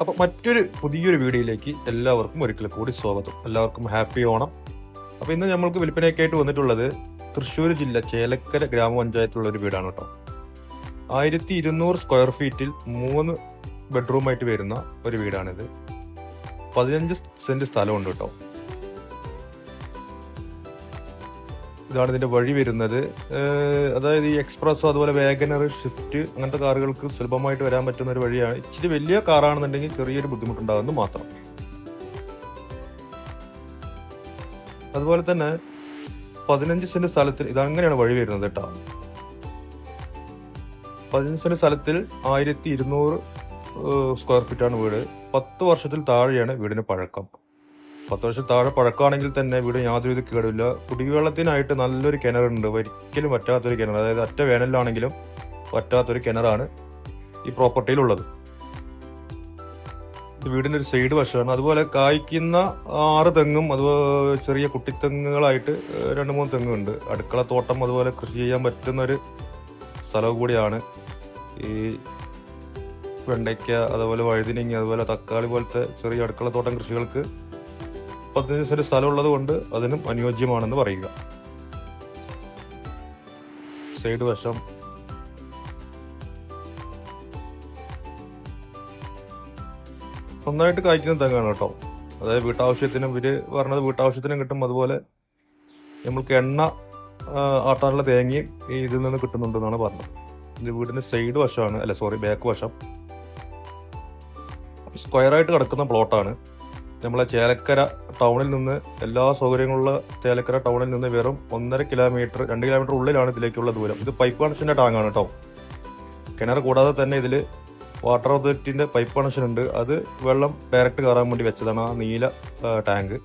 അപ്പോൾ മറ്റൊരു പുതിയൊരു വീഡിയോയിലേക്ക് എല്ലാവർക്കും ഒരിക്കൽ കൂടി സ്വാഗതം. എല്ലാവർക്കും ഹാപ്പി ഓണം. അപ്പോൾ ഇന്ന് നമ്മൾക്ക് വിൽപ്പനയ്ക്കായിട്ട് വന്നിട്ടുള്ളത് തൃശ്ശൂർ ജില്ല ചേലക്കര ഗ്രാമപഞ്ചായത്തുള്ള ഒരു വീടാണ് കേട്ടോ. ആയിരത്തി ഇരുന്നൂറ് സ്ക്വയർ ഫീറ്റിൽ മൂന്ന് ബെഡ്റൂമായിട്ട് വരുന്ന ഒരു വീടാണിത്. പതിനഞ്ച് സെന്റ് സ്ഥലമുണ്ട് കേട്ടോ. ഇതാണ് ഇതിന്റെ വഴി വരുന്നത്. അതായത് ഈ എക്സ്പ്രസ്സോ അതുപോലെ വേഗനർ ഷിഫ്റ്റ് അങ്ങനത്തെ കാറുകൾക്ക് സുലഭമായിട്ട് വരാൻ പറ്റുന്ന ഒരു വഴിയാണ് ഇച്ചിരി വലിയ കാറാണെന്നുണ്ടെങ്കിൽ ചെറിയൊരു ബുദ്ധിമുട്ടുണ്ടാകുന്നു മാത്രം. അതുപോലെ തന്നെ പതിനഞ്ച് സെന്റ് സ്ഥലത്തിൽ ഇതങ്ങനെയാണ് വഴി വരുന്നത് കേട്ടോ. പതിനഞ്ച് സെന്റ് സ്ഥലത്തിൽ ആയിരത്തി ഇരുന്നൂറ് സ്ക്വയർ ഫീറ്റാണ് വീട്. പത്ത് വർഷത്തിൽ താഴെയാണ് വീടിന് പഴക്കം. പത്ത് വർഷം താഴെ പഴക്കമാണെങ്കിൽ തന്നെ വീട് യാതൊരു കേടില്ല. കുടിവെള്ളത്തിനായിട്ട് നല്ലൊരു കിണറുണ്ട്. ഒരിക്കലും പറ്റാത്തൊരു കിണർ അതായത് അറ്റ വേനലിലാണെങ്കിലും പറ്റാത്തൊരു കിണറാണ് ഈ പ്രോപ്പർട്ടിയിലുള്ളത്. ഇത് വീടിന്റെ ഒരു സൈഡ് വശമാണ്. അതുപോലെ കായ്ക്കുന്ന ആറ് തെങ്ങും അതുപോലെ ചെറിയ കുട്ടിത്തെങ്ങുകളായിട്ട് രണ്ട് മൂന്ന് തെങ്ങുണ്ട്. അടുക്കള തോട്ടം അതുപോലെ കൃഷി ചെയ്യാൻ പറ്റുന്ന ഒരു സ്ഥലവും കൂടിയാണ് ഈ വെണ്ടയ്ക്ക അതുപോലെ വഴുതിനങ്ങി അതുപോലെ തക്കാളി പോലത്തെ ചെറിയ അടുക്കള തോട്ടം കൃഷികൾക്ക് പതിനഞ്ച് സെന്റ് സ്ഥലമുള്ളത് കൊണ്ട് അതിനും അനുയോജ്യമാണെന്ന് പറയുക. സൈഡ് വശം. നന്നായിട്ട് കായ്ക്കുന്ന തെങ്ങാണ് കേട്ടോ. അതായത് വീട്ടാവശ്യത്തിനും ഇവർ പറഞ്ഞത് വീട്ടാവശ്യത്തിനും കിട്ടും. അതുപോലെ നമ്മൾക്ക് എണ്ണ ആട്ടാനുള്ള തേങ്ങയും ഇതിൽ നിന്ന് കിട്ടുന്നുണ്ടെന്നാണ് പറഞ്ഞത്. ഇത് വീടിന്റെ സൈഡ് വശമാണ്. അല്ല സോറി ബാക്ക് വശം. സ്ക്വയറായിട്ട് കിടക്കുന്ന പ്ലോട്ടാണ്. നമ്മളെ ചേലക്കര ടൗണിൽ നിന്ന് എല്ലാ സൗകര്യങ്ങളുള്ള ചേലക്കര ടൗണിൽ നിന്ന് വെറും ഒന്നര കിലോമീറ്റർ രണ്ട് കിലോമീറ്റർ ഉള്ളിലാണ് ഇതിലേക്കുള്ള ദൂരം. ഇത് പൈപ്പ് കണക്ഷന്റെ ടാങ്കാണ് കേട്ടോ കിണർ കൂടാതെ തന്നെ ഇതിൽ വാട്ടർ അതോറിറ്റിന്റെ പൈപ്പ് കണക്ഷൻ ഉണ്ട്. അത് വെള്ളം ഡയറക്റ്റ് കയറാൻ വേണ്ടി വെച്ചതാണ് ആ നീല ടാങ്ക്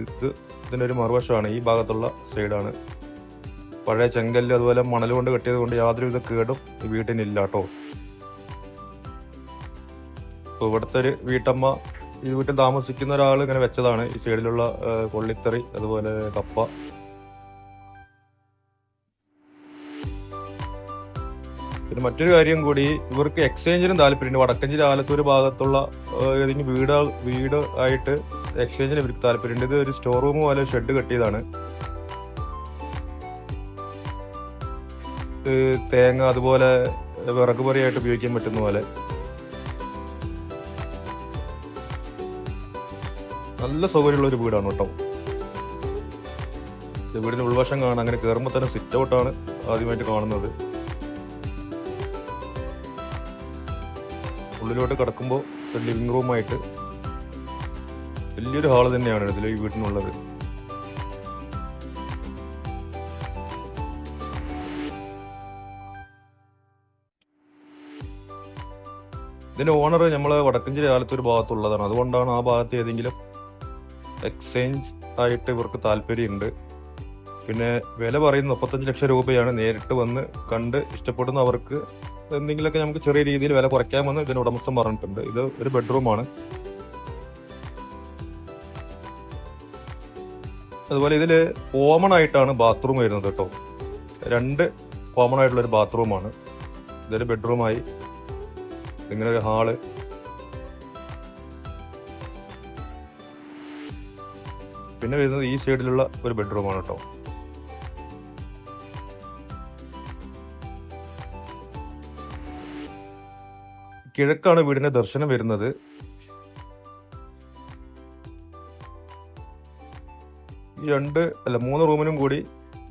ഇത് ഇതിന്റെ ഒരു മറുവശമാണ് ഈ ഭാഗത്തുള്ള സൈഡാണ് പഴയ ചെങ്കല്ല് അതുപോലെ മണൽ കൊണ്ട് കെട്ടിയത് കൊണ്ട് യാതൊരുവിധ കേടും ഈ വീട്ടിനില്ല കേട്ടോ ഇപ്പോൾ ഇവിടുത്തെ ഒരു വീട്ടമ്മ ഈ വീട്ടിൽ താമസിക്കുന്ന ഒരാൾ ഇങ്ങനെ വെച്ചതാണ്. ഈ സൈഡിലുള്ള കൊള്ളിത്തറി അതുപോലെ കപ്പ. പിന്നെ മറ്റൊരു കാര്യം കൂടി ഇവർക്ക് എക്സ്ചേഞ്ചിനും താല്പര്യമുണ്ട്. വടക്കഞ്ചേരി ആലത്തൂർ ഭാഗത്തുള്ള ഏതെങ്കിലും വീട് വീട് ആയിട്ട് എക്സ്ചേഞ്ചിന് ഇവർക്ക് താല്പര്യമുണ്ട്. ഇത് ഒരു സ്റ്റോർ റൂം പോലെ ഷെഡ് കെട്ടിയതാണ്. തേങ്ങ അതുപോലെ വിറക് പൊറിയായിട്ട് ഉപയോഗിക്കാൻ പറ്റുന്ന പോലെ. നല്ല സൗകര്യമുള്ള ഒരു വീടാണ് കേട്ടോ. ഇത് വീടിന്റെ ഉൾവശം കാണാൻ അങ്ങനെ കയറുമ്പോൾ തന്നെ സിറ്റ് ഔട്ടാണ് ആദ്യമായിട്ട് കാണുന്നത്. ഉള്ളിലോട്ട് കിടക്കുമ്പോൾ ലിവിങ് റൂമായിട്ട് വലിയൊരു ഹാൾ തന്നെയാണ് ഇതിൽ ഈ വീട്ടിനുള്ളത്. ഇതിന്റെ ഓണർ നമ്മൾ വടക്കഞ്ചേരി ആലത്തൂർ ഭാഗത്തുള്ളതാണ്. അതുകൊണ്ടാണ് ആ ഭാഗത്ത് ഏതെങ്കിലും എക്സ്ചേഞ്ച് ആയിട്ട് ഇവർക്ക് താല്പര്യമുണ്ട്. പിന്നെ വില പറയുന്ന മുപ്പത്തഞ്ച് ലക്ഷം രൂപയാണ്. നേരിട്ട് വന്ന് കണ്ട് ഇഷ്ടപ്പെടുന്ന അവർക്ക് എന്തെങ്കിലുമൊക്കെ നമുക്ക് ചെറിയ രീതിയിൽ വില കുറയ്ക്കാമെന്ന് ഇതിന് ഉടമസ്ഥൻ പറഞ്ഞിട്ടുണ്ട്. ഇത് ഒരു ബെഡ്റൂമാണ്. അതുപോലെ ഇതിൽ കോമൺ ആയിട്ടാണ് ബാത്റൂം വരുന്നത് കേട്ടോ. രണ്ട് കോമൺ ആയിട്ടുള്ള ഒരു ബാത്റൂമാണ് ഇതൊരു ബെഡ്റൂമായി ഇങ്ങനെ ഒരു ഹാൾ പിന്നെ വരുന്നത് ഈ സൈഡിലുള്ള ഒരു ബെഡ്റൂമാണ് കേട്ടോ കിഴക്കാണ് വീടിന്റെ ദർശനം വരുന്നത്. രണ്ട് അല്ല മൂന്ന് റൂമിനും കൂടി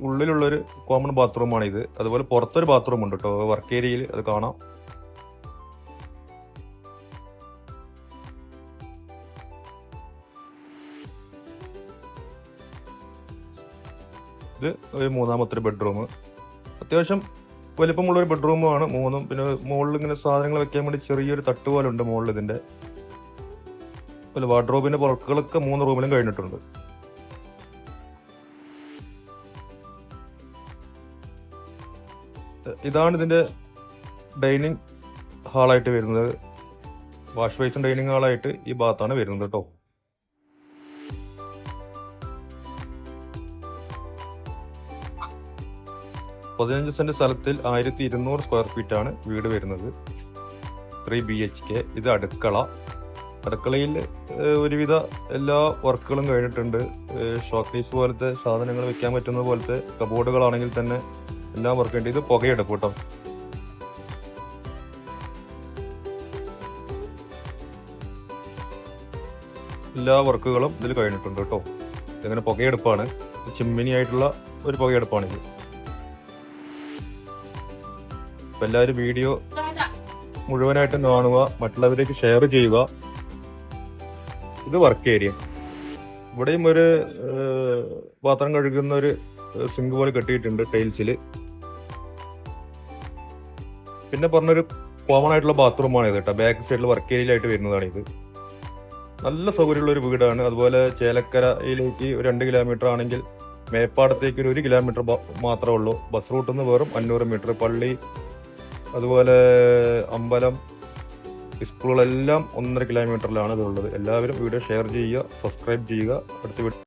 ഉള്ളിലുള്ളൊരു കോമൺ ബാത്റൂമാണ് ഇത് അതുപോലെ പുറത്തൊരു ബാത്റൂം ഉണ്ട് കേട്ടോ വർക്ക് ഏരിയയിൽ അത് കാണാം. ഇത് ഒരു മൂന്നാമത്തെ ബെഡ്റൂം. അത്യാവശ്യം വലിപ്പമുള്ള ഒരു ബെഡ്റൂമാണ് മൂന്നും. പിന്നെ മുകളിൽ ഇങ്ങനെ സാധനങ്ങൾ വെക്കാൻ വേണ്ടി ചെറിയൊരു തട്ട് പോലെ ഉണ്ട് മുകളിൽ ഇതിന്റെ അതുപോലെ വാർഡ്രോബിന്റെ വർക്കുകളൊക്കെ മൂന്ന് റൂമിലും കഴിഞ്ഞിട്ടുണ്ട്. ഇതാണ് ഇതിന്റെ ഡൈനിങ് ഹാളായിട്ട് വരുന്നത്. വാഷ് ബേസും ഡൈനിങ് ഹാളായിട്ട് ഈ ഭാഗത്താണ് വരുന്നത് കേട്ടോ. പതിനഞ്ച് സെന്റ് സ്ഥലത്തിൽ ആയിരത്തി ഇരുന്നൂറ് സ്ക്വയർ ആണ് വീട് വരുന്നത്. ത്രീ ബി എച്ച് കെ ഇത് അടുക്കള. അടുക്കളയിൽ ഒരുവിധ എല്ലാ വർക്കുകളും കഴിഞ്ഞിട്ടുണ്ട്. ഷോക്കേസ് പോലത്തെ സാധനങ്ങൾ വെക്കാൻ പറ്റുന്ന പോലത്തെ കബോർഡുകളാണെങ്കിൽ തന്നെ എല്ലാം വർക്ക് ഉണ്ട്. ഇത് പുകയെടുപ്പ് കേട്ടോ. എല്ലാ വർക്കുകളും ഇതിൽ കഴിഞ്ഞിട്ടുണ്ട് കേട്ടോ. ഇതങ്ങനെ പുകയെടുപ്പാണ്. ചിമ്മിനി ആയിട്ടുള്ള ഒരു പുകയെടുപ്പാണിത്. അപ്പൊ എല്ലാവരും വീഡിയോ മുഴുവനായിട്ട് കാണുക മറ്റുള്ളവരേക്ക് ഷെയർ ചെയ്യുക. ഇത് വർക്ക് ഏരിയ ഇവിടെയും ഒരു പാത്രം കഴുകുന്ന ഒരു സിങ്ക് പോലെ കെട്ടിയിട്ടുണ്ട് ടൈൽസിൽ പിന്നെ പറഞ്ഞൊരു കോമൺ ആയിട്ടുള്ള ബാത്റൂമാണ് ഇത് കേട്ടോ. ബാക്ക് സൈഡിൽ വർക്ക് ഏരിയയിലായിട്ട് വരുന്നതാണ് ഇത്. നല്ല സൗകര്യമുള്ള ഒരു വീടാണ്. അതുപോലെ ചേലക്കരയിലേക്ക് ഒരു രണ്ട് കിലോമീറ്റർ ആണെങ്കിൽ മേപ്പാടത്തേക്ക് ഒരു കിലോമീറ്റർ മാത്രമേ ഉള്ളൂ. ബസ് റൂട്ടിൽ നിന്ന് വെറും അഞ്ഞൂറ് മീറ്റർ പള്ളി അതുപോലെ അമ്പലം സ്കൂളുകളെല്ലാം ഒന്നര കിലോമീറ്ററിലാണ് ഇതുള്ളത്. എല്ലാവരും വീഡിയോ ഷെയർ ചെയ്യുക സബ്സ്ക്രൈബ് ചെയ്യുക. അടുത്ത വീഡിയോ